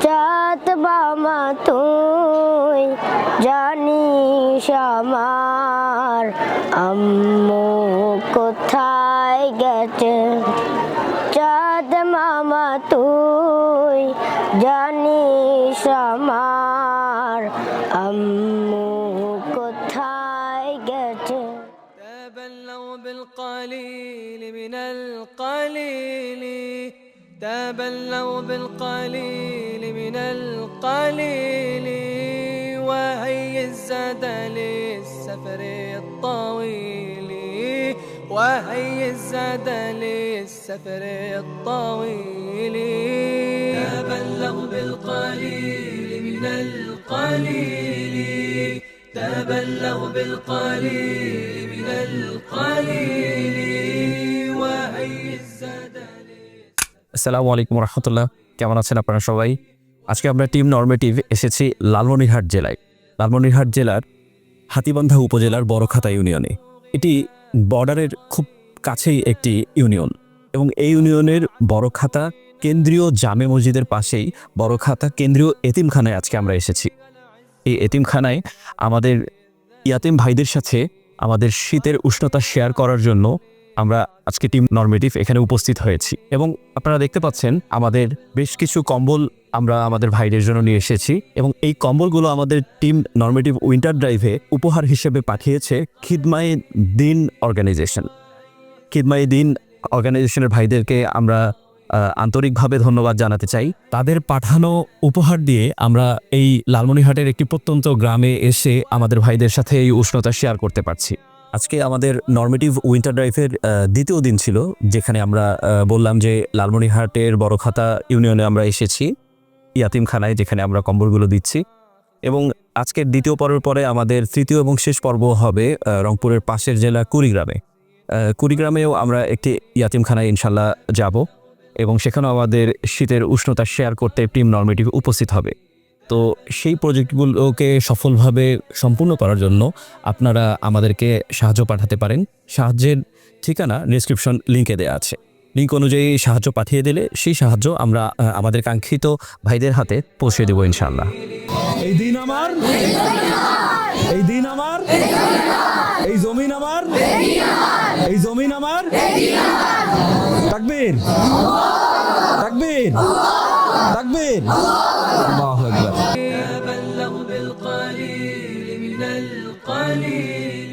চাঁদ বামা তুই জানিস আমার আম্মু কোথায় গেছে চাঁদ মামা তুই জানিস আমার আম্মু কোথায় গেছে تبلوا بالقليل من القليل تبلوا بالقليل من القليل وهي الزاد للسفر الطويل وهي الزاد للسفر الطويل. تبلوا بالقليل من القليل تبلغ بالقليل من القليل. আসসালামু আলাইকুম রহমতুল্লাহ। কেমন আছেন আপনারা সবাই? আজকে আমরা টিম নর্মেটিভ এসেছি লালমনিরহাট জেলায়। লালমনিরহাট জেলার হাতিবান্ধা উপজেলার বড়খাতা ইউনিয়নে। এটি বর্ডারের খুব কাছেই একটি ইউনিয়ন এবং এই ইউনিয়নের বড়খাতা কেন্দ্রীয় জামে মসজিদের পাশেই বড়খাতা কেন্দ্রীয় এতিমখানায় আজকে আমরা এসেছি। এই এতিমখানায় আমাদের ইয়াতিম ভাইদের সাথে আমাদের শীতের উষ্ণতা শেয়ার করার জন্য আমরা আজকে টিম নর্মেটিভ এখানে উপস্থিত হয়েছি। এবং আপনারা দেখতে পাচ্ছেন, আমাদের বেশ কিছু কম্বল আমরা আমাদের ভাইদের জন্য নিয়ে এসেছি এবং এই কম্বলগুলো আমাদের টিম নর্মেটিভ উইন্টার ড্রাইভে উপহার হিসেবে পাঠিয়েছে খিদমাই দিন অর্গানাইজেশন খিদমাই দিন অর্গানাইজেশনের ভাইদেরকে আমরা আন্তরিকভাবে ধন্যবাদ জানাতে চাই। তাদের পাঠানো উপহার দিয়ে আমরা এই লালমনিহাটের একটি প্রত্যন্ত গ্রামে এসে আমাদের ভাইদের সাথে এই উষ্ণতা শেয়ার করতে পারছি। আজকে আমাদের নর্মেটিভ উইন্টার ড্রাইভের দ্বিতীয় দিন ছিল, যেখানে আমরা বললাম যে লালমনিহাটের বড়খাতা ইউনিয়নে আমরা এসেছি, ইয়াতিমখানায়, যেখানে আমরা কম্বলগুলো দিচ্ছি। এবং আজকের দ্বিতীয় পর্বের পরে আমাদের তৃতীয় এবং শেষ পর্ব হবে রংপুরের পাশের জেলা কুড়িগ্রামে। কুড়িগ্রামেও আমরা একটি ইয়াতিমখানায় ইনশাল্লাহ যাব এবং সেখানেও আমাদের শীতের উষ্ণতা শেয়ার করতে টিম নর্মেটিভ উপস্থিত হবে। তো সেই প্রজেক্টগুলোকে সফলভাবে সম্পূর্ণ করার জন্য আপনারা আমাদেরকে সাহায্য পাঠাতে পারেন। সাহায্যের ঠিকানা ডিসক্রিপশন লিঙ্কে দেওয়া আছে। লিঙ্ক অনুযায়ী সাহায্য পাঠিয়ে দিলে সেই সাহায্য আমরা আমাদের কাঙ্ক্ষিত ভাইদের হাতে পৌঁছে দেবো ইনশাল্লাহ এই দিন আমার, এই দিন আমার, এই জমিন আমার, এই জমিন আমার, তাকবীর তাকবীর তাকবীর الله أكبر. بلغ بالقليل من القليل.